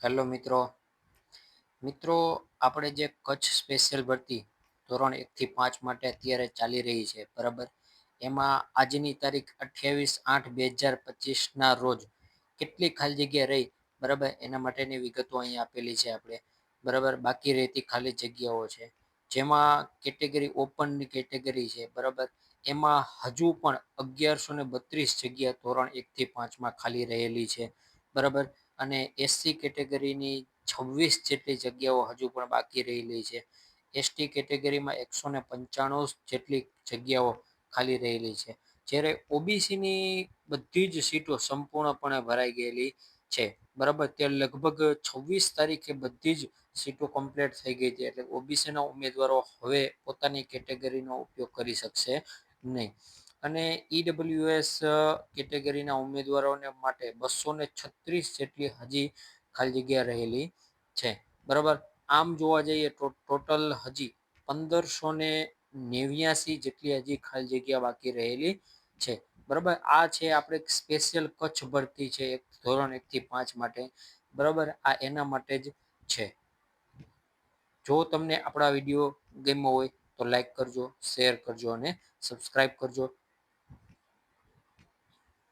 Hello મિત્રો. મિત્રો, આપણે જે કચ્છ સ્પેશિયલ ભરતી ધોરણ એકથી પાંચ માટે અત્યારે ચાલી રહી છે, બરાબર? એમાં આજની તારીખ અઠ્યાવીસ આઠ બે હજાર પચીસના રોજ કેટલી ખાલી જગ્યા રહી, બરાબર? એના માટેની વિગતો અહીં આપેલી છે આપણે, બરાબર? બાકી રહેતી ખાલી જગ્યાઓ છે, જેમાં કેટેગરી ઓપનની કેટેગરી છે, બરાબર? એમાં હજુ પણ અગિયારસો ને બત્રીસ જગ્યા ધોરણ એકથી પાંચમાં ખાલી રહેલી છે, બરાબર? અને એસસી કેટેગરીની છવ્વીસ જેટલી જગ્યાઓ હજુ પણ બાકી રહેલી છે. એસટી કેટેગરીમાં એકસો ને પંચાણું જેટલી જગ્યાઓ ખાલી રહેલી છે. જ્યારે ઓબીસીની બધી જ સીટો સંપૂર્ણપણે ભરાઈ ગયેલી છે. બરાબર? તે લગભગ છવ્વીસ તારીખે બધી જ સીટો કમ્પ્લીટ થઈ ગઈ હતી એટલે ઓબીસીના ઉમેદવારો હવે પોતાની કેટેગરીનો ઉપયોગ કરી શકશે નહીં. અને ઈડબ્લ્યુએસ કેટેગરીના ઉમેદવારોને માટે બસો ને છત્રીસ જેટલી હજી ખાલી જગ્યા રહેલી છે. બરાબર? આમ જોવા જઈએ તો ટોટલ હજી પંદરસો ને નેવ્યાસી જેટલી હજી ખાલી જગ્યા બાકી રહેલી છે. બરાબર? આ છે આપણે સ્પેશિયલ કચ્છ ભરતી છે, એક ધોરણ એકથી પાંચ માટે. બરાબર? આ એના માટે જ છે. જો તમને આપણા વીડિયો ગમ્યો હોય તો લાઈક કરજો, શેર કરજો અને સબસ્ક્રાઈબ કરજો.